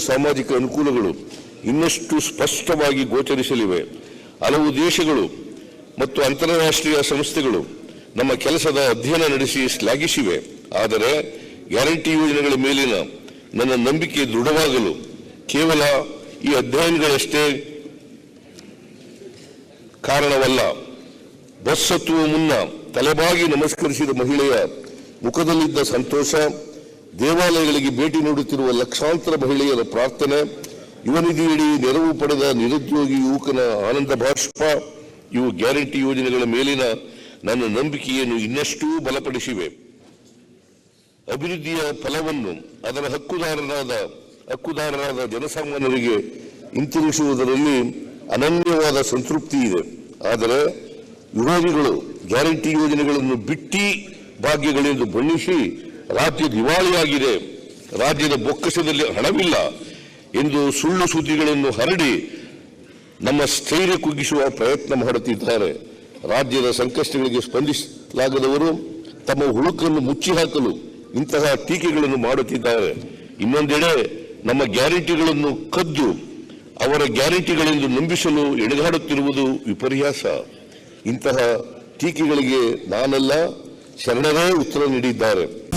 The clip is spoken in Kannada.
ಸಾಮಾಜಿಕ ಅನುಕೂಲಗಳು ಇನ್ನಷ್ಟು ಸ್ಪಷ್ಟವಾಗಿ ಗೋಚರಿಸಲಿವೆ. ಹಲವು ದೇಶಗಳು ಮತ್ತು ಅಂತಾರಾಷ್ಟ್ರೀಯ ಸಂಸ್ಥೆಗಳು ನಮ್ಮ ಕೆಲಸದ ಅಧ್ಯಯನ ನಡೆಸಿ ಶ್ಲಾಘಿಸಿವೆ. ಆದರೆ ಗ್ಯಾರಂಟಿ ಯೋಜನೆಗಳ ಮೇಲಿನ ನನ್ನ ನಂಬಿಕೆ ದೃಢವಾಗಲು ಕೇವಲ ಈ ಅಧ್ಯಯನಗಳಷ್ಟೇ ಕಾರಣವಲ್ಲ. ಬಸ್ ಹತ್ತುವ ಮುನ್ನ ತಲೆಬಾಗಿ ನಮಸ್ಕರಿಸಿದ ಮಹಿಳೆಯ ಮುಖದಲ್ಲಿದ್ದ ಸಂತೋಷ ದೇವಾಲಯಗಳಿಗೆ ಭೇಟಿ ನೀಡುತ್ತಿರುವ ಲಕ್ಷಾಂತರ ಮಹಿಳೆಯರ ಪ್ರಾರ್ಥನೆ, ಯುವ ನಿಧಿಯಡಿ ನೆರವು ಪಡೆದ ನಿರುದ್ಯೋಗಿ ಯುವಕನ ಆನಂದ ಭಾಷ್ಪ ಇವು ಗ್ಯಾರಂಟಿ ಯೋಜನೆಗಳ ಮೇಲಿನ ನನ್ನ ನಂಬಿಕೆಯನ್ನು ಇನ್ನಷ್ಟೂ ಬಲಪಡಿಸಿವೆ. ಅಭಿವೃದ್ಧಿಯ ಫಲವನ್ನು ಅದರ ಹಕ್ಕುದಾರರಾದ ಹಕ್ಕುದಾರರಾದ ಜನಸಾಮಾನ್ಯರಿಗೆ ಹಿಂತಿರುಗಿಸುವುದರಲ್ಲಿ ಅನನ್ಯವಾದ ಸಂತೃಪ್ತಿ ಇದೆ. ಆದರೆ ವಿರೋಧಿಗಳು ಗ್ಯಾರಂಟಿ ಯೋಜನೆಗಳನ್ನು ಬಿಟ್ಟಿ ಭಾಗ್ಯಗಳೆಂದು ಬಣ್ಣಿಸಿ ರಾಜ್ಯ ದಿವಾಳಿಯಾಗಿದೆ. ರಾಜ್ಯದ ಬೊಕ್ಕಸದಲ್ಲಿ ಹಣವಿಲ್ಲ. ಎಂದು ಸುಳ್ಳು ಸುದ್ದಿಗಳನ್ನು ಹರಡಿ ನಮ್ಮ ಸ್ಥೈರ್ಯ ಕುಗ್ಗಿಸುವ ಪ್ರಯತ್ನ ಮಾಡುತ್ತಿದ್ದಾರೆ. ರಾಜ್ಯದ ಸಂಕಷ್ಟಗಳಿಗೆ ಸ್ಪಂದಿಸಲಾಗದವರು ತಮ್ಮ ಹುಳುಕನ್ನು ಮುಚ್ಚಿ ಹಾಕಲು ಇಂತಹ ಟೀಕೆಗಳನ್ನು ಮಾಡುತ್ತಿದ್ದಾರೆ. ಇನ್ನೊಂದೆಡೆ ನಮ್ಮ ಗ್ಯಾರಂಟಿಗಳನ್ನು ಕದ್ದು ಅವರ ಗ್ಯಾರಂಟಿಗಳೆಂದು ನಂಬಿಸಲು ಎಣೆಗಾಡುತ್ತಿರುವುದು ವಿಪರ್ಯಾಸ. ಇಂತಹ ಟೀಕೆಗಳಿಗೆ ನಾನಲ್ಲ, ಶರಣರೇ ಉತ್ತರ ನೀಡಿದ್ದಾರೆ.